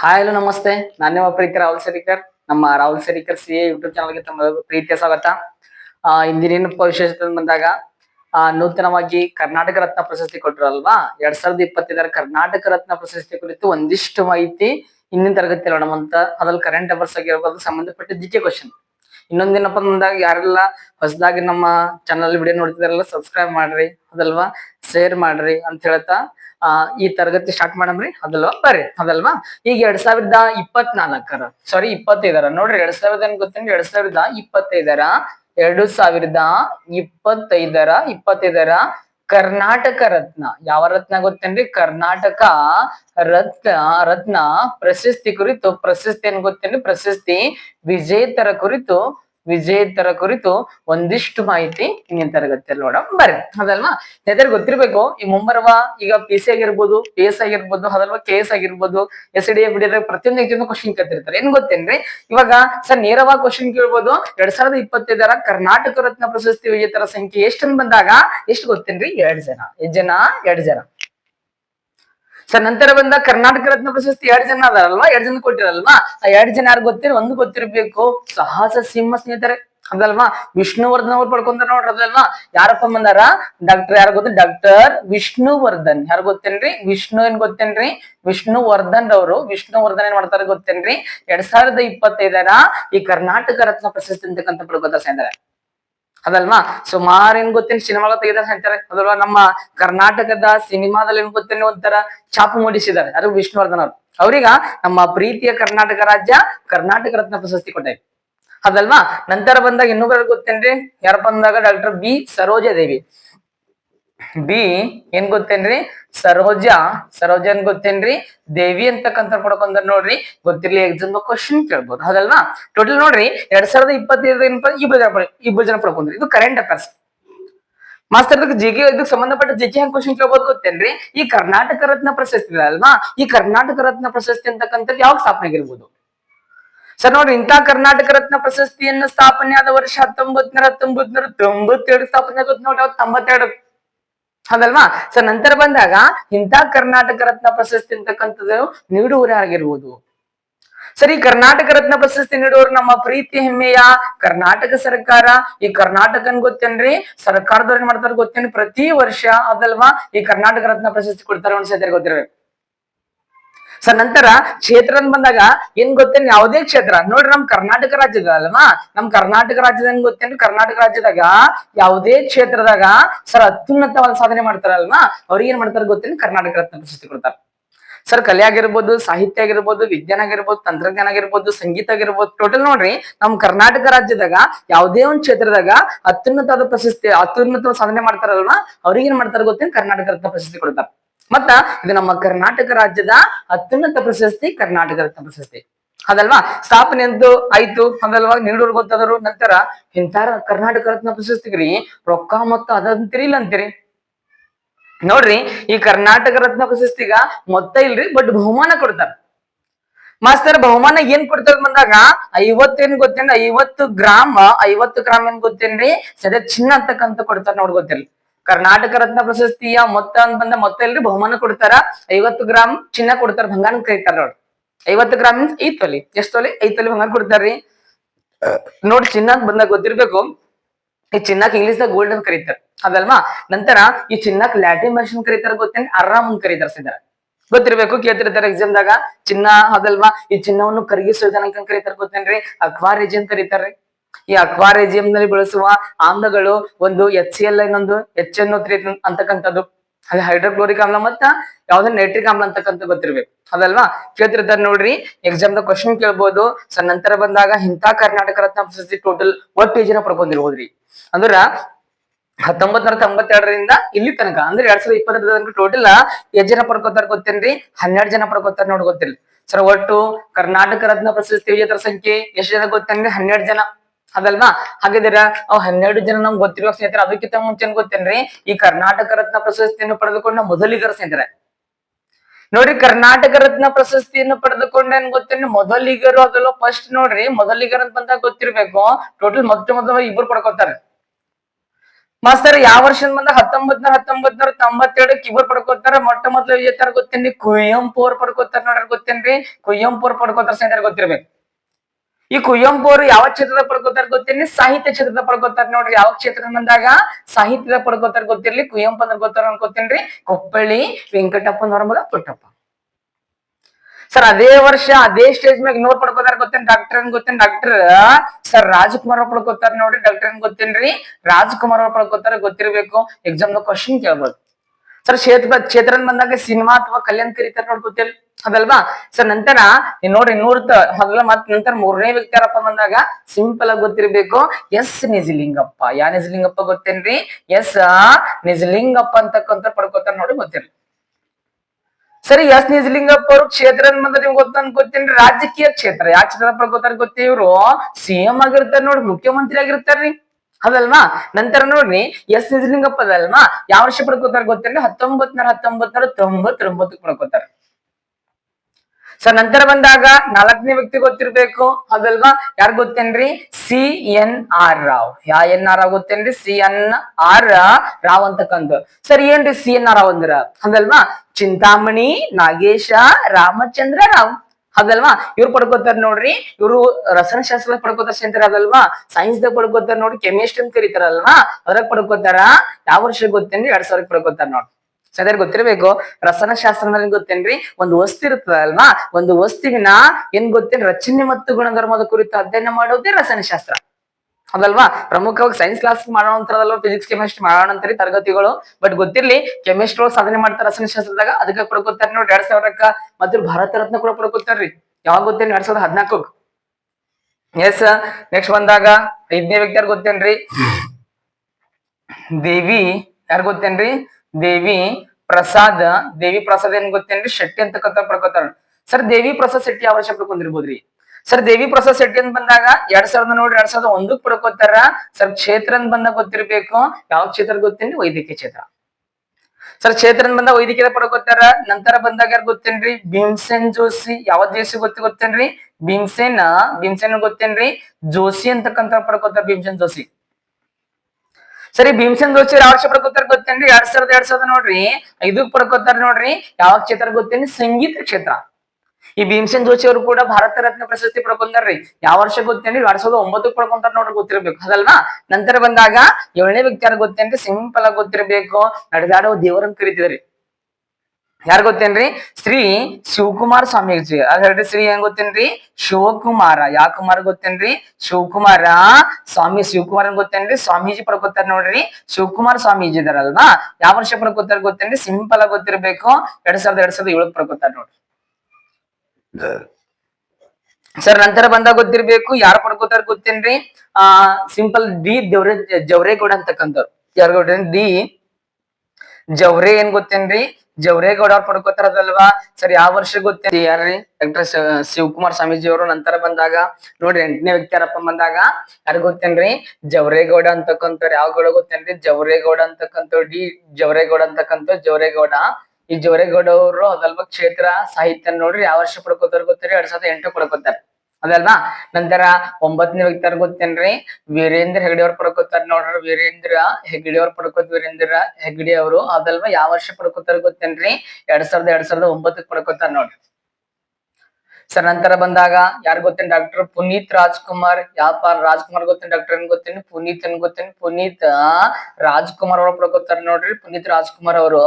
Hi hello ನಮಸ್ತೆ. ನಾನು ನಿಮ್ಮ ಪ್ರೀತಿ ರಾಹುಲ್ ಸರಿಕರ್ ನಮ್ಮ Rahul Sarikar C A YouTube ಚಾನಲ್ಗೆ ತಮ್ಮ ಪ್ರೀತಿಯ ಸ್ವಾಗತ. ಇಂದಿನ ವಿಶೇಷತೆ ಬಂದಾಗ ನೂತನವಾಗಿ ಕರ್ನಾಟಕ ರತ್ನ ಪ್ರಶಸ್ತಿ ಕೊಟ್ಟಿರಲ್ವಾ ಎರಡ್ ಸಾವಿರದ ಇಪ್ಪತ್ತೈದರ ಕರ್ನಾಟಕ ರತ್ನ ಪ್ರಶಸ್ತಿ ಕುರಿತು ಒಂದಿಷ್ಟು ಮಾಹಿತಿ ಹಿಂದಿನ ತರಗತಿ ನೋಡಮಂತ ಅದ್ರಲ್ಲಿ ಕರೆಂಟ್ ಅಫೇರ್ಸ್ ಆಗಿರ್ಬೋದು ಸಂಬಂಧಪಟ್ಟ ಜಿ ಕೆ ಕ್ವಶನ್ ಇನ್ನೊಂದೇನಪ್ಪ ಬಂದಾಗ ಯಾರೆಲ್ಲ ಹೊಸದಾಗಿ ನಮ್ಮ ಚಾನಲ್ ವಿಡಿಯೋ ನೋಡ್ತಿದಾರಲ್ಲ ಸಬ್ಸ್ಕ್ರೈಬ್ ಮಾಡ್ರಿ, ಅದಲ್ವಾ? ಶೇರ್ ಮಾಡ್ರಿ ಅಂತ ಹೇಳ್ತಾ ಈ ತರಗತಿ ಸ್ಟಾರ್ಟ್ ಮಾಡಮ್ರಿ? ಅದಲ್ವಾ? ಬರ್ರಿ. ಅದಲ್ವಾ? ಈಗ ಎರಡ್ ಸಾವಿರದ ಇಪ್ಪತ್ನಾಲ್ಕರ. ಸಾರಿ ಇಪ್ಪತ್ತೈದರ. ನೋಡ್ರಿ, ಎರಡ್ ಸಾವಿರದ ಏನ್ ಗೊತ್ತೇನ್ರಿ? ಎರಡ್ ಸಾವಿರದ ಇಪ್ಪತ್ತೈದರ, ಎರಡು ಸಾವಿರದ ಇಪ್ಪತ್ತೈದರ ಇಪ್ಪತ್ತೈದರ ಕರ್ನಾಟಕ ರತ್ನ. ಯಾವ ರತ್ನ ಗೊತ್ತೇನ್ರಿ? ಕರ್ನಾಟಕ ರತ್ನ ರತ್ನ ಪ್ರಶಸ್ತಿ ಕುರಿತು ಪ್ರಶಸ್ತಿ ಏನ್ ಗೊತ್ತೇನ್ರಿ? ಪ್ರಶಸ್ತಿ ವಿಜೇತರ ಕುರಿತು ವಿಜೇತರ ಕುರಿತು ಒಂದಿಷ್ಟು ಮಾಹಿತಿ ಇಂದಿನ ತರಗತಿಯಲ್ಲಿ ನೋಡ ಬರ್ರಿ ಅದಲ್ವಾ? ಎದರ್ ಗೊತ್ತಿರ್ಬೇಕು, ಈ ಮುಂಬರುವ ಈಗ ಪಿ ಸಿ ಆಗಿರ್ಬೋದು ಪಿ ಎಸ್ ಆಗಿರ್ಬೋದು, ಅದಲ್ವಾ ಕೆ ಎಸ್ ಆಗಿರ್ಬೋದು ಎಸ್ ಡಿ ಎಫ್ ಡಿ ಪ್ರತಿಯೊಂದು ಎಕ್ಸಾಮ್ ಕ್ವಶನ್ ಕೇಳ್ತಿರ್ತಾರೆ. ಏನ್ ಗೊತ್ತೇನ್ರಿ? ಇವಾಗ ಸರ್, ನೇರವಾಗಿ ಕ್ವಶನ್ ಕೇಳ್ಬೋದು, ಎರಡ್ ಸಾವಿರದ ಇಪ್ಪತ್ತೈದರ ಕರ್ನಾಟಕ ರತ್ನ ಪ್ರಶಸ್ತಿ ವಿಜೇತರ ಸಂಖ್ಯೆ ಎಷ್ಟನ್ ಬಂದಾಗ, ಎಷ್ಟು ಗೊತ್ತೇನ್ರಿ? ಎರಡ್ ಜನ. ಎಷ್ಟ್ ಜನ? ಎರಡ್ ಜನ. ಸರ್, ನಂತರ ಬಂದ ಕರ್ನಾಟಕ ರತ್ನ ಪ್ರಶಸ್ತಿ ಎರಡ್ ಜನ ಅದಾರಲ್ವಾ? ಎರಡು ಜನ ಕೊಟ್ಟಿರಲ್ವಾ? ಆ ಎರಡು ಜನ ಯಾರು ಗೊತ್ತಿರ ಒಂದು ಗೊತ್ತಿರ್ಬೇಕು? ಸಾಹಸ ಸಿಂಹ ಸ್ನೇಹಿತರೆ ಅದಲ್ವಾ ವಿಷ್ಣುವರ್ಧನ್ ಅವ್ರು ಪಡ್ಕೊಂತಾರ ನೋಡ್ರಿ ಅದಲ್ವಾ ಯಾರಪ್ಪ ಬಂದಾರ? ಡಾಕ್ಟರ್ ಯಾರು ಗೊತ್ತ ಡಾಕ್ಟರ್ ವಿಷ್ಣುವರ್ಧನ್. ಯಾರು ಗೊತ್ತೇನ್ರಿ? ವಿಷ್ಣು ಏನ್ ಗೊತ್ತೇನ್ರಿ? ವಿಷ್ಣುವರ್ಧನ್ ಅವರು. ವಿಷ್ಣುವರ್ಧನ್ ಏನ್ ಮಾಡ್ತಾರೆ ಗೊತ್ತೇನ್ರಿ? ಎರಡ್ ಸಾವಿರದ ಇಪ್ಪತ್ತೈದರ ಈ ಕರ್ನಾಟಕ ರತ್ನ ಪ್ರಶಸ್ತಿ ಅಂತಕ್ಕಂಥ ಪಡ್ಕೋತಾರ ಸ್ನೇಹಿತರೆ. ಅದಲ್ವಾ? ಸುಮಾರು ಏನ್ ಗೊತ್ತೇನು ಸಿನಿಮಾ ತೆಗೆದಾರೆ ಅಂತಾರೆ. ಅದಲ್ವಾ? ನಮ್ಮ ಕರ್ನಾಟಕದ ಸಿನಿಮಾದಲ್ಲಿ ಏನ್ ಗೊತ್ತೇನು ಒಂಥರ ಛಾಪು ಮೂಡಿಸಿದ್ದಾರೆ. ಅದು ವಿಷ್ಣುವರ್ಧನ್ ಅವರು. ಅವ್ರೀಗ ನಮ್ಮ ಪ್ರೀತಿಯ ಕರ್ನಾಟಕ ರಾಜ್ಯ ಕರ್ನಾಟಕ ರತ್ನ ಪ್ರಶಸ್ತಿ ಕೊಟ್ಟಾಯ್ತು. ಅದಲ್ವಾ? ನಂತರ ಬಂದಾಗ ಇನ್ನೊಬ್ಬರು ಗೊತ್ತೇನ್ರಿ? ಯಾರಪ್ಪ ಅಂದಾಗ doctor B. Saroja Devi B, ಏನ್ ಗೊತ್ತೇನ್ರಿ? ಸರೋಜಾ. ಸರೋಜಾ ಏನ್ ಗೊತ್ತೇನ್ರಿ? ದೇವಿ ಅಂತಕ್ಕಂಥ ಪಡ್ಕೊಂಡ್ರ ನೋಡ್ರಿ. ಗೊತ್ತಿರ್ಲಿ ಎಕ್ಸಾಮ್ ಕ್ವಶನ್ ಕೇಳ್ಬೋದು. ಹೌದಲ್ವಾ? ಟೋಟಲ್ ನೋಡ್ರಿ, ಎರಡ್ ಸಾವಿರದ ಇಪ್ಪತ್ತೈದು ಇಬ್ಬರು ಜನ ಇಬ್ಬರು ಜನ ಪಡ್ಕೊಂಡ್ರಿ. ಇದು ಕರೆಂಟ್ ಅಫೇರ್ಸ್ ಮಾಸ್ತರ್ ಜಿಗೆ ಇದಕ್ಕೆ ಸಂಬಂಧಪಟ್ಟ ಜಿಕೆ ಹೆಂಗ್ ಕ್ವಶನ್ ಕೇಳ್ಬೋದು ಗೊತ್ತೇನ್ರಿ? ಈ ಕರ್ನಾಟಕ ರತ್ನ ಪ್ರಶಸ್ತಿ ಅಲ್ವಾ? ಈ ಕರ್ನಾಟಕ ರತ್ನ ಪ್ರಶಸ್ತಿ ಅಂತಕ್ಕಂಥದ್ದು ಯಾವಾಗ ಸ್ಥಾಪನೆ ಆಗಿರ್ಬೋದು? ಸರ್ ನೋಡ್ರಿ ಇಂತ ಕರ್ನಾಟಕ ರತ್ನ ಪ್ರಶಸ್ತಿಯನ್ನ ಸ್ಥಾಪನೆ ಆದ ವರ್ಷ ಹತ್ತೊಂಬತ್ ನೂರ ಹತ್ತೊಂಬತ್ ನೂರ ತೊಂಬತ್ತೆರಡು ಸ್ಥಾಪನೆ ಆಗುತ್ತೆ ನೋಡಿ ತೊಂಬತ್ತೆರಡು ಅದಲ್ವಾ ಸೊ ನಂತರ ಬಂದಾಗ ಇಂಥ ಕರ್ನಾಟಕ ರತ್ನ ಪ್ರಶಸ್ತಿ ಅಂತಕ್ಕಂಥದ್ದು ನೀಡುವರೇ ಆಗಿರ್ಬೋದು. ಸರಿ, ಕರ್ನಾಟಕ ರತ್ನ ಪ್ರಶಸ್ತಿ ನೀಡುವರು ನಮ್ಮ ಪ್ರೀತಿ ಹೆಮ್ಮೆಯ ಕರ್ನಾಟಕ ಸರ್ಕಾರ. ಈ ಕರ್ನಾಟಕನ್ ಗೊತ್ತೇನ್ರಿ? ಸರ್ಕಾರದವ್ರು ಏನ್ ಮಾಡ್ತಾರೆ ಗೊತ್ತೇನ್ರಿ? ಪ್ರತಿ ವರ್ಷ ಅದಲ್ವಾ ಈ ಕರ್ನಾಟಕ ರತ್ನ ಪ್ರಶಸ್ತಿ ಕೊಡ್ತಾರೆ ಒಂದ್ಸತಿ ಗೊತ್ತಿರ್ಬೇಕು ಸರ್ ನಂತರ ಕ್ಷೇತ್ರ ಅಂತ ಬಂದಾಗ ಏನ್ ಗೊತ್ತೇನ್ ಯಾವುದೇ ಕ್ಷೇತ್ರ. ನೋಡ್ರಿ ನಮ್ ಕರ್ನಾಟಕ ರಾಜ್ಯದ ಅಲ್ವಾ ನಮ್ ಕರ್ನಾಟಕ ರಾಜ್ಯದ ಏನ್ ಗೊತ್ತೇನ್? ಕರ್ನಾಟಕ ರಾಜ್ಯದಾಗ ಯಾವುದೇ ಕ್ಷೇತ್ರದಾಗ ಸರ್ ಅತ್ಯುನ್ನತವಾದ ಸಾಧನೆ ಮಾಡ್ತಾರಲ್ವಾ? ಅವ್ರಿಗೆ ಏನ್ ಮಾಡ್ತಾರೆ ಗೊತ್ತೇನ್? ಕರ್ನಾಟಕ ರತ್ನ ಪ್ರಶಸ್ತಿ ಕೊಡ್ತಾರೆ. ಸರ್ ಕಲೆ ಆಗಿರ್ಬೋದು, ಸಾಹಿತ್ಯ ಆಗಿರ್ಬೋದು, ವಿಜ್ಞಾನ ಆಗಿರ್ಬೋದು, ತಂತ್ರಜ್ಞಾನ ಆಗಿರ್ಬೋದು, ಸಂಗೀತ ಆಗಿರ್ಬೋದು ಟೋಟಲ್ ನೋಡ್ರಿ ನಮ್ ಕರ್ನಾಟಕ ರಾಜ್ಯದಾಗ ಯಾವುದೇ ಒಂದ್ ಕ್ಷೇತ್ರದಾಗ ಅತ್ಯುನ್ನತವಾದ ಪ್ರಶಸ್ತಿ ಅತ್ಯುನ್ನತ ಸಾಧನೆ ಮಾಡ್ತಾರಲ್ವಾ? ಅವ್ರಿಗೆ ಏನ್ ಮಾಡ್ತಾರೆ ಗೊತ್ತೇನ್? ಕರ್ನಾಟಕ ರತ್ನ ಪ್ರಶಸ್ತಿ ಕೊಡ್ತಾರೆ. ಮತ್ತ ಇದು ನಮ್ಮ ಕರ್ನಾಟಕ ರಾಜ್ಯದ ಅತ್ಯುನ್ನತ ಪ್ರಶಸ್ತಿ ಕರ್ನಾಟಕ ರತ್ನ ಪ್ರಶಸ್ತಿ. ಅದಲ್ವಾ? ಸ್ಥಾಪನೆ ಎಂದು ಆಯ್ತು? ಅದಲ್ವಾ? ನೀಡೋರು ಗೊತ್ತಾದ್ರು? ನಂತರ ಇಂತಾರ ಕರ್ನಾಟಕ ರತ್ನ ಪ್ರಶಸ್ತಿಗ್ರಿ ರೊಕ್ಕ ಮೊತ್ತ ಅದಂತೀರಿ ಇಲ್ಲ ಅಂತೀರಿ ನೋಡ್ರಿ, ಈ ಕರ್ನಾಟಕ ರತ್ನ ಪ್ರಶಸ್ತಿಗ ಮೊತ್ತ ಇಲ್ರಿ, ಬಟ್ ಬಹುಮಾನ ಕೊಡ್ತಾರ. ಮಾಸ್ತರ್, ಬಹುಮಾನ ಏನ್ ಕೊಡ್ತಾರ ಬಂದಾಗ ಐವತ್ತೇನ್ ಗೊತ್ತೇನ್ರಿ? ಐವತ್ತು ಗ್ರಾಮ್ ಐವತ್ತು ಗ್ರಾಮ್ ಏನ್ ಗೊತ್ತೇನ್ರಿ? ಸದ್ಯ ಚಿನ್ನ ಅಂತಕ್ಕಂತ ಕೊಡ್ತಾರ ನೋಡ್ ಗೊತ್ತಿಲ್ಲ ಕರ್ನಾಟಕ ರತ್ನ ಪ್ರಶಸ್ತಿಯ ಮೊತ್ತ ಅಂತ ಬಂದ ಮೊತ್ತ ಎಲ್ರಿ ಬಹುಮಾನ ಕೊಡ್ತಾರ. ಐವತ್ತು ಗ್ರಾಮ್ ಚಿನ್ನ ಕೊಡ್ತಾರ, ಬಂಗಾರ ಕರೀತಾರ ನೋಡ್ರಿ. ಐವತ್ತು ಗ್ರಾಮ್ ಮೀನ್ಸ್ ಐದ್ ತೊಲಿ. ಎಷ್ಟ್ ತೊಲಿ? ಐದ್ ತೊಲಿ ಬಂಗಾರ ಕೊಡ್ತಾರ್ರಿ. ನೋಡ್ರಿ ಚಿನ್ನ ಅಂತ ಬಂದಾಗ ಗೊತ್ತಿರ್ಬೇಕು. ಈ ಚಿನ್ನಕ್ ಇಂಗ್ಲಿಷ್ ದಾಗ ಗೋಲ್ಡ್ ಅಂತ ಕರೀತಾರ. ಅದಲ್ವಾ? ನಂತರ ಈ ಚಿನ್ನಕ್ ಲ್ಯಾಟಿನ್ ಭಾಷೆ ಕರೀತಾರ ಗೊತ್ತೇನ್ ಅರಾಮ್ ಅಂತ ಕರೀತಾರ ಸಿದ್ಧಾರ ಗೊತ್ತಿರ್ಬೇಕು? ಕೇಳ್ತಿರ್ತಾರ ಎಕ್ಸಾಮ್ ದಾಗ. ಚಿನ್ನ ಅದಲ್ವಾ? ಈ ಚಿನ್ನವನ್ನು ಜನಕ್ಕೆ ಕರೀತಾರ ಗೊತ್ತೇನ್ರಿ? ಅಕ್ವಾರೇಜಿ ಅಂತ ಕರೀತಾರ್ರಿ. ಈ ಅಕ್ವಾರೇಜಿಯಂ ನಲ್ಲಿ ಬಳಸುವ ಆಮ್ಲಗಳು ಒಂದು ಎಚ್ ಸಿ ಎಲ್ ಇನ್ನೊಂದು ಎಚ್ ಎನ್ ತ್ರೀ ಅಂತಕ್ಕಂಥದ್ದು. ಅದೇ ಹೈಡ್ರೋಕ್ಲೋರಿಕ್ ಆಮ್ಲ ಮತ್ತ ಯಾವ್ದೋ ನೈಟ್ರಿಕ್ ಆಮ್ಲ ಅಂತಕ್ಕಂಥ ಗೊತ್ತಿರ್ಬೇಕು. ಅದಲ್ವಾ? ಕೇಳ್ತಿರ್ತಾರೆ ನೋಡ್ರಿ ಎಕ್ಸಾಮ್ ದ ಕ್ವಶನ್ ಕೇಳ್ಬೋದು. ಸೊ ನಂತರ ಬಂದಾಗ ಇಂಥ ಕರ್ನಾಟಕ ರತ್ನ ಪ್ರಶಸ್ತಿ ಟೋಟಲ್ ಒಟ್ಟು ಜನ ಪಡ್ಕೊಂಡಿರ್ಬೋದ್ರಿ. ಅಂದ್ರ ಹತ್ತೊಂಬತ್ ನೂರ ತೊಂಬತ್ತೆರಡರಿಂದ ಇಲ್ಲಿ ತನಕ, ಅಂದ್ರೆ ಎರಡ್ ಸಾವಿರದ ಇಪ್ಪತ್ತರ ತನಕ ಟೋಟಲ್ ಎಷ್ಟ್ ಜನ ಪಡ್ಕೋತಾರ ಗೊತ್ತೇನ್ರಿ? ಹನ್ನೆರಡು ಜನ ಪಡ್ಕೋತಾರ ನೋಡಿ ಗೊತ್ತಿಲ್ಲ. ಸರ್ ಒಟ್ಟು ಕರ್ನಾಟಕ ರತ್ನ ಪ್ರಶಸ್ತಿ ವಿಜೇತರ ಸಂಖ್ಯೆ ಎಷ್ಟು ಜನ ಗೊತ್ತೇನ್ರಿ? ಹನ್ನೆರಡು ಜನ. ಅದಲ್ವಾ? ಹಾಗಿದ್ರೆ ಅವ್ ಹನ್ನೆರಡು ಜನ ನಮ್ಗೆ ಗೊತ್ತಿರೋ ಸ್ನೇಹಿತರೆ, ಅದಕ್ಕಿಂತ ಮುಂಚೆ ಗೊತ್ತೇನ್ರಿ? ಈ ಕರ್ನಾಟಕ ರತ್ನ ಪ್ರಶಸ್ತಿಯನ್ನು ಪಡೆದುಕೊಂಡ ಮೊದಲಿಗರ ಸ್ನೇಹಿತರೆ. ನೋಡ್ರಿ, ಕರ್ನಾಟಕ ರತ್ನ ಪ್ರಶಸ್ತಿಯನ್ನು ಪಡೆದುಕೊಂಡ ಏನ್ ಗೊತ್ತೇನ್ರಿ? ಮೊದಲಿಗರು ಅದಲ್ಲ ಫಸ್ಟ್ ನೋಡ್ರಿ, ಮೊದಲಿಗರ ಅಂತ ಬಂದಾಗ ಗೊತ್ತಿರ್ಬೇಕು. ಟೋಟಲ್ ಮೊದಲು ಮೊದಲು ಇಬ್ರು ಪಡ್ಕೋತಾರೆ. ಮಾಸ್ತರ್, ಯಾವ ವರ್ಷದ ಬಂದ? ಹತ್ತೊಂಬತ್ ನೂರ ಹತ್ತೊಂಬತ್ ನೂರ ತೊಂಬತ್ತೆರಡಕ್ಕೆ ಇಬ್ಬರು ಪಡ್ಕೋತಾರ. ಮೊಟ್ಟ ಮೊದಲು ವಿಜೇತಾರ ಗೊತ್ತೇನ್ರಿ? ಕುವೆಂಪು ಅವ್ರು ಪಡ್ಕೋತಾರ ನೋಡ್ರಿ, ಗೊತ್ತೇನ್ರಿ? ಕುವೆಂಪು ಅವ್ರು ಪಡ್ಕೋತಾರ ಸ್ನೇಹಿತರೆ, ಗೊತ್ತಿರ್ಬೇಕು. ಈ ಕುವೆಂಪು ಅವರು ಯಾವ ಕ್ಷೇತ್ರದ ಪಡ್ಕೋತಾರ ಗೊತ್ತೇನ್ರಿ ಸಾಹಿತ್ಯ ಕ್ಷೇತ್ರದ ಪಡ್ಕೋತಾರ ನೋಡ್ರಿ. ಯಾವ ಕ್ಷೇತ್ರ ಬಂದಾಗ? ಸಾಹಿತ್ಯದ ಪಡ್ಕೋತಾರ ಗೊತ್ತಿರ್ಲಿ, ಕುವೆಂಪು ಅಂದ್ರೆ ಗೊತ್ತಾರ ಅನ್ಕೋತೇನ್ರಿ ಕೊಪ್ಪಳ್ಳಿ ವೆಂಕಟಪ್ಪನವರ ಮಗ ಪುಟ್ಟಪ್ಪ. ಸರ್, ಅದೇ ವರ್ಷ, ಅದೇ ಸ್ಟೇಜ್ ಮ್ಯಾಗ ನೋಡ್ ಪಡ್ಕೋತಾರ ಗೊತ್ತೇನ್ ಡಾಕ್ಟರ್ ಅನ್ ಗೊತ್ತೇನ್ ಡಾಕ್ಟರ್ ಸರ್, ರಾಜ್ಕುಮಾರ್ ಅವ್ರ ಪಡ್ಕೋತಾರ ನೋಡ್ರಿ. ಡಾಕ್ಟರ್ ಏನ್ ಗೊತ್ತೇನ್ರಿ? ರಾಜ್ಕುಮಾರ್ ಅವ್ರ ಪಡ್ಕೋತಾರ ಗೊತ್ತಿರ್ಬೇಕು. ಎಕ್ಸಾಮ್ನ ಕ್ವಶನ್ ಕೇಳ್ಬೋದು. ಸರ್, ಕ್ಷೇತ್ರ ಕ್ಷೇತ್ರ ಬಂದಾಗ ಸಿನಿಮಾ ಅಥವಾ ಕಲ್ಯಾಣ ಕರೀತಾರ ನೋಡ್ ಗೊತ್ತಿಲ್ಲ ಅದಲ್ವಾ? ಸರ್ ನಂತರ ನೀವ್ ನೋಡ್ರಿ, ನೂರ್ತ, ಮೊದಲ ಮತ್ ನಂತರ ಮೂರನೇ ವ್ಯಕ್ತಿ ಯಾರಪ್ಪ ಬಂದಾಗ ಸಿಂಪಲ್ ಆಗಿ ಗೊತ್ತಿರ್ಬೇಕು. ಎಸ್, ನಿಜಲಿಂಗಪ್ಪ. ಯಾ ನಿಜಲಿಂಗಪ್ಪ ಗೊತ್ತೇನ್ರಿ? ಎಸ್ ನಿಜಲಿಂಗಪ್ಪ ಅಂತಕ್ಕಂಥ ಪಡ್ಕೋತಾರ ನೋಡಿ ಗೊತ್ತಿರ್ಲಿ. ಸರಿ, ಎಸ್, ನಿಜಲಿಂಗಪ್ಪ ಅವರು ಕ್ಷೇತ್ರ ಬಂದ್ರೆ ನಿಮ್ಗೆ ಗೊತ್ತ ಗೊತ್ತೇನ್ರಿ? ರಾಜಕೀಯ ಕ್ಷೇತ್ರ. ಯಾವ ಕ್ಷೇತ್ರ ಪಡ್ಕೋತಾರ ಗೊತ್ತೇ ಇವ್ರು? ಸಿಎಂ ಆಗಿರ್ತಾರ ನೋಡ್ರಿ, ಮುಖ್ಯಮಂತ್ರಿ ಆಗಿರ್ತಾರ್ರಿ. ಅದಲ್ವಾ? ನಂತರ ನೋಡ್ರಿ, ಎಸ್, ನಿಜಲಿಂಗಪ್ಪ ಅದಲ್ವಾ? ಯಾವ ವರ್ಷ ಪಡ್ಕೋತಾರ ಗೊತ್ತೇನ್ರಿ? ಹತ್ತೊಂಬತ್ ನೂರ ಹತ್ತೊಂಬತ್ ನೂರ ತೊಂಬತ್ತೊಂಬತ್ತಕ್ಕೆ ಪಡ್ಕೋತಾರ. ಸರ್ ನಂತರ ಬಂದಾಗ ನಾಲ್ಕನೇ ವ್ಯಕ್ತಿ ಗೊತ್ತಿರ್ಬೇಕು ಅದಲ್ವಾ? ಯಾರು ಗೊತ್ತೇನ್ರಿ? C N R Rao. ಯಾ ಎನ್ ಆರ್ ರಾವ್ ಗೊತ್ತೇನ್ರಿ? ಸಿ ಎನ್ ಆರ್ ರಾವ್ ಅಂತಕ್ಕಂಥ ಸರ್, ಏನ್ರಿ ಸಿ ಎನ್ ಆರ್ ರಾವ್ ಅಂದ್ರ? ಅದಲ್ವಾ? ಚಿಂತಾಮಣಿ, ನಾಗೇಶ, ರಾಮಚಂದ್ರ ರಾವ್. ಅದಲ್ವಾ? ಇವ್ರು ಪಡ್ಕೋತಾರ ನೋಡ್ರಿ, ಇವ್ರು ರಸನಶಾಸ್ತ್ರ ಪಡ್ಕೋತಾರ ಸೇಂತಾರ ಅದಲ್ವಾ? ಸೈನ್ಸ್ ದಾಗ ಪಡ್ಕೋತಾರ ನೋಡ್ರಿ ಕೆಮಿಸ್ಟ್ರಿ ಅಂತ ಕರೀತಾರಲ್ವಾ ಅದ್ರಾಗ ಪಡ್ಕೋತಾರ? ಯಾವ ವರ್ಷ ಗೊತ್ತೇನ್ರಿ? ಎರಡ್ ಸಾವಿರ ಪಡ್ಕೋತಾರ ನೋಡ್ರಿ. ಸದ್ಯ ಗೊತ್ತಿರ್ಬೇಕು? ರಸನಶಾಸ್ತ್ರದಲ್ಲಿ ಗೊತ್ತೇನ್ರಿ? ಒಂದು ವಸ್ತು ಇರ್ತದಲ್ವಾ ಒಂದು ವಸ್ತುವಿನ ಏನ್ ಗೊತ್ತೇನ್ ರಚನೆ ಮತ್ತು ಗುಣಧರ್ಮದ ಕುರಿತು ಅಧ್ಯಯನ ಮಾಡೋದೇ ರಸನಶಾಸ್ತ್ರ. ಅದಲ್ವಾ? ಪ್ರಮುಖವಾಗಿ ಸೈನ್ಸ್ ಕ್ಲಾಸ್ ಮಾಡೋಂತರದಲ್ವಾ ಫಿಸಿಕ್ಸ್ ಕೆಮಿಸ್ಟ್ರಿ ಮಾಡೋಣ ಅಂತಾರಿ ತರಗತಿಗಳು. ಬಟ್ ಗೊತ್ತಿರ್ಲಿ ಕೆಮಿಸ್ಟ್ರಿ ಸಾಧನೆ ರಸನ ಶಾಸ್ತ್ರದಾಗ ಅದಕ್ಕೆ ಪಡ್ಕೊತಾರೆ ನೋಡಿ ಎರಡ್ ಸಾವಿರಕ್ಕ ಮತ್ತು ಭಾರತ ರತ್ನ ಕೂಡ ಪಡ್ಕೊತಾರ್ರಿ ಯಾವಾಗ ಗೊತ್ತೇನ್ ಎರಡ್ ಸಾವಿರದ ಹದಿನಾಲ್ಕು ಎಸ್ ನೆಕ್ಸ್ಟ್ ಬಂದಾಗ ಐದನೇ ವ್ಯಕ್ತಿ ಯಾರು ಗೊತ್ತೇನ್ರಿ? ದೇವಿ. ಯಾರು ಗೊತ್ತೇನ್ರಿ? ದೇವಿ. ಪ್ರಸಾದ್, ದೇವಿ ಪ್ರಸಾದ್ ಏನ್ ಗೊತ್ತೇನ್ರಿ? ಶೆಟ್ಟಿ ಅಂತಕ್ಕಂಥ ಪಡ್ಕೋತಾರ ಸರ್, ದೇವಿ ಪ್ರಸಾದ್ ಶೆಟ್ಟಿ ಯಾವ ವರ್ಷ ಪಡ್ಕೊಂಡಿರ್ಬೋದ್ರಿ? ಸರ್, ದೇವಿ ಪ್ರಸಾದ್ ಶೆಟ್ಟಿ ಅಂತ ಬಂದಾಗ ಎರಡ್ ಸಾವಿರದ ನೋಡ್ರಿ, ಎರಡ್ ಸಾವಿರದ ಒಂದಕ್ ಪಡ್ಕೋತಾರ. ಸರ್, ಕ್ಷೇತ್ರ ಅಂತ ಬಂದಾಗ ಗೊತ್ತಿರ್ಬೇಕು. ಯಾವ ಕ್ಷೇತ್ರ ಗೊತ್ತೇನ್ರಿ? ವೈದ್ಯಕೀಯ ಕ್ಷೇತ್ರ. ಸರ್, ಕ್ಷೇತ್ರ ಅಂತ ಬಂದಾಗ ವೈದ್ಯಕೀಯ ಪಡ್ಕೋತಾರ. ನಂತರ ಬಂದಾಗ ಯಾರು ಗೊತ್ತೇನ್ರಿ? ಭೀಮ್ಸೇನ್ ಜೋಶಿ. ಯಾವ ದೇಶ ಗೊತ್ತಿ ಗೊತ್ತೇನ್ರಿ? ಭೀಮ್ಸೇನ್. ಭೀಮ್ಸೇನ್ ಗೊತ್ತೇನ್ರಿ? ಜೋಶಿ ಅಂತಕ್ಕಂಥ ಪಡ್ಕೋತಾರ ಭೀಮ್ಸೇನ್ ಜೋಶಿ. ಸರಿ, ಭೀಮಸೇನ್ ಜೋಶಿ ಯಾವ ವರ್ಷ ಪಡ್ಕೋತಾರ ಗೊತ್ತೇನ್ರಿ ಎರಡ್ ಸಾವಿರದ ಎರಡ್ ಸಾವಿರದ ನೋಡ್ರಿ ಐದಕ್ ಪಡ್ಕೋತಾರ ನೋಡ್ರಿ ಯಾವ ಕ್ಷೇತ್ರ ಗೊತ್ತೇನ್ರಿ ಸಂಗೀತ ಕ್ಷೇತ್ರ. ಈ ಭೀಮಸೇನ್ ಜೋಶಿ ಅವರು ಕೂಡ ಭಾರತ ರತ್ನ ಪ್ರಶಸ್ತಿ ಪಡ್ಕೊಂಡಾರ್ರಿ. ಯಾವ ವರ್ಷ ಗೊತ್ತೇನ್ರಿ ಎರಡ್ ಸಾವಿರದ ಒಂಬತ್ತಕ್ ಪಡ್ಕೊಂತಾರ ನೋಡ್ರಿ, ಗೊತ್ತಿರ್ಬೇಕು. ಅದಲ್ವಾ? ನಂತರ ಬಂದಾಗ ಏಳನೇ ವ್ಯಕ್ತಿ ಗೊತ್ತೇನ್ರಿ? ಸಿಂಪಲ್ ಆಗಿ ಗೊತ್ತಿರ್ಬೇಕು. ನಡೆದಾಡೋ ದೇವರನ್ನ ಕರಿತಿದ್ರಿ ಯಾರು ಗೊತ್ತೇನ್ರಿ? ಶ್ರೀ ಶಿವಕುಮಾರ್ ಸ್ವಾಮೀಜಿ. ಅದ್ ಹೇಳ್ರಿ ಶ್ರೀ ಏನ್ ಗೊತ್ತೇನ್ರಿ? ಶಿವಕುಮಾರ. ಯಾ ಕುಮಾರ್ ಗೊತ್ತೇನ್ರಿ? ಶಿವಕುಮಾರ. ಸ್ವಾಮಿ ಶಿವಕುಮಾರ್ ಗೊತ್ತೇನ್ರಿ? ಸ್ವಾಮೀಜಿ ಪಡ್ಕೋತಾರ ನೋಡ್ರಿ. ಶಿವಕುಮಾರ್ ಸ್ವಾಮೀಜಿ ಇದಾರಲ್ವಾ? ಯಾವ ವರ್ಷ ಪಡ್ಕೋತಾರ ಗೊತ್ತೇನ್ರಿ? ಸಿಂಪಲ್ ಆಗಿ ಗೊತ್ತಿರ್ಬೇಕು. ಎರಡ್ ಸಾವಿರದ ಎರಡ್ ಸಾವಿರದ ಏಳಕ್ ಪಡ್ಕೋತಾರ ನೋಡ್ರಿ. ಸರ್, ನಂತರ ಬಂದಾಗ ಗೊತ್ತಿರ್ಬೇಕು. ಯಾರು ಪಡ್ಕೋತಾರ ಗೊತ್ತೇನ್ರಿ? ಆ, ಸಿಂಪಲ್ ಡಿ ದೇವ್ರೆ, ಜವರೇಗೌಡ ಅಂತಕ್ಕಂಥವ್ರು. ಯಾರು ಗೌಡ್ರಿ ಡಿ ಜವ್ರೆ ಏನ್ ಗೊತ್ತೇನ್ರಿ? ಜವರೇಗೌಡ ಅವ್ರು ಪಡ್ಕೋತಾರದಲ್ವಾ? ಸರ್ ಯಾವ ವರ್ಷ ಗೊತ್ತೇನ್ರಿ ಯಾರ್ರಿ? ಡಾಕ್ಟರ್ ಶಿವಕುಮಾರ್ ಸ್ವಾಮೀಜಿ ಅವರು ನಂತರ ಬಂದಾಗ, ನೋಡ್ರಿ ಎಂಟನೇ ವ್ಯಕ್ತಿ ಯಾರಪ್ಪ ಬಂದಾಗ ಯಾರು ಗೊತ್ತೇನ್ರಿ? ಜವರೇಗೌಡ ಯಾವ ಗೌಡ ಗೊತ್ತೇನ್ರಿ? ಜವರೇಗೌಡ ಅಂತಕ್ಕಂಥ ಡಿ ಜವರೇಗೌಡ ಅಂತಕ್ಕಂಥ ಜವರೇಗೌಡ. ಈ ಜವರೇಗೌಡ ಅವರು ಅದಲ್ವಾ ಕ್ಷೇತ್ರ ಸಾಹಿತ್ಯ ನೋಡ್ರಿ, ಯಾವ ವರ್ಷ ಪಡ್ಕೋತಾರ ಗೊತ್ತೇರಿ ಎರಡ್ ಸಾವಿರದ ಎಂಟು ಪಡ್ಕೋತಾರ. ಅದಲ್ವಾ ನಂತರ ಒಂಬತ್ತನೇ ವ್ಯಕ್ತಿ ಯಾರು ಗೊತ್ತೇನ್ರಿ? ವೀರೇಂದ್ರ ಹೆಗಡೆ ಪಡ್ಕೋತಾರ ನೋಡ್ರಿ. ವೀರೇಂದ್ರ ಹೆಗಡೆ ಪಡ್ಕೋತ ವೀರೇಂದ್ರ ಹೆಗಡೆ ಅವರು. ಅದಲ್ವಾ ಯಾವ ವರ್ಷ ಪಡ್ಕೋತಾರ ಗೊತ್ತೇನ್ರಿ? ಎರಡ್ ಸಾವಿರದ ಎರಡ್ ಸಾವಿರದ ಒಂಬತ್ತಕ್ ಪಡ್ಕೋತಾರ ನೋಡ್ರಿ. ಸರ್, ನಂತರ ಬಂದಾಗ ಯಾರು ಗೊತ್ತೇನ್ ಡಾಕ್ಟರ್? ಪುನೀತ್ ರಾಜ್ಕುಮಾರ್. ಯಾವ ರಾಜ್ಕುಮಾರ್ ಗೊತ್ತೇನ್ ಡಾಕ್ಟರ್ ಏನ್ ಗೊತ್ತೇನ್? ಪುನೀತ್ ಏನ್ ಗೊತ್ತೇನ್? ಪುನೀತ್ ರಾಜ್ಕುಮಾರ್ ಅವ್ರು ಪಡ್ಕೋತಾರ ನೋಡ್ರಿ. ಪುನೀತ್ ರಾಜ್ಕುಮಾರ್ ಅವರು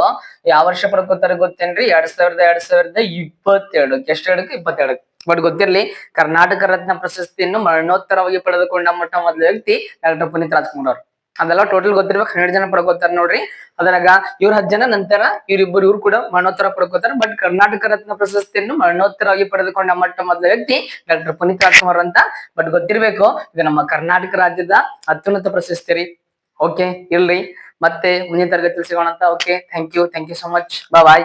ಯಾವ ವರ್ಷ ಪಡ್ಕೋತಾರ ಗೊತ್ತೇನ್ರಿ? ಎರಡ್ ಸಾವಿರದ ಎರಡ್ ಸಾವಿರದ ಇಪ್ಪತ್ತೆರಡಕ್ಕೆ. ಎಷ್ಟು ಹೇಳಕ್ ಇಪ್ಪತ್ತೆರಡಕ್ಕೆ. ಬಟ್ ಗೊತ್ತಿರಲಿ, ಕರ್ನಾಟಕ ರತ್ನ ಪ್ರಶಸ್ತಿಯನ್ನು ಮರಣೋತ್ತರವಾಗಿ ಪಡೆದುಕೊಂಡ ಮೊಟ್ಟ ಮೊದಲ ವ್ಯಕ್ತಿ ಡಾಕ್ಟರ್ ಪುನೀತ್ ರಾಜ್ಕುಮಾರ್ ಅವರು. ಅದೆಲ್ಲ ಟೋಟಲ್ ಗೊತ್ತಿರ್ಬೇಕು, ಹನ್ನೆರಡು ಜನ ಪಡ್ಕೋತಾರೆ ನೋಡ್ರಿ. ಅದ್ರಾಗ ಇವ್ರ ಹತ್ತು ಜನ ನಂತರ ಇವ್ರಿಬ್ಬರು ಇವ್ರು ಕೂಡ ಮರಣೋತ್ತರ ಪಡ್ಕೋತಾರೆ. ಬಟ್ ಕರ್ನಾಟಕ ರತ್ನ ಪ್ರಶಸ್ತಿಯನ್ನು ಮರಣೋತ್ತರವಾಗಿ ಪಡೆದುಕೊಂಡ ಮೊಟ್ಟ ಮೊದಲ ವ್ಯಕ್ತಿ ಡಾಕ್ಟರ್ ಪುನೀತ್ ರಾಜ್ಕುಮಾರ್ ಅಂತ. ಬಟ್ ಗೊತ್ತಿರ್ಬೇಕು, ಇದು ನಮ್ಮ ಕರ್ನಾಟಕ ರಾಜ್ಯದ ಅತ್ಯುನ್ನತ ಪ್ರಶಸ್ತಿ ರೀ. ಓಕೆ ಇಲ್ರಿ. ಮತ್ತೆ ಮುಂದಿನ ತರಗತಿ ಸಿಗೋಣ ಅಂತ okay thank you thank you so much bye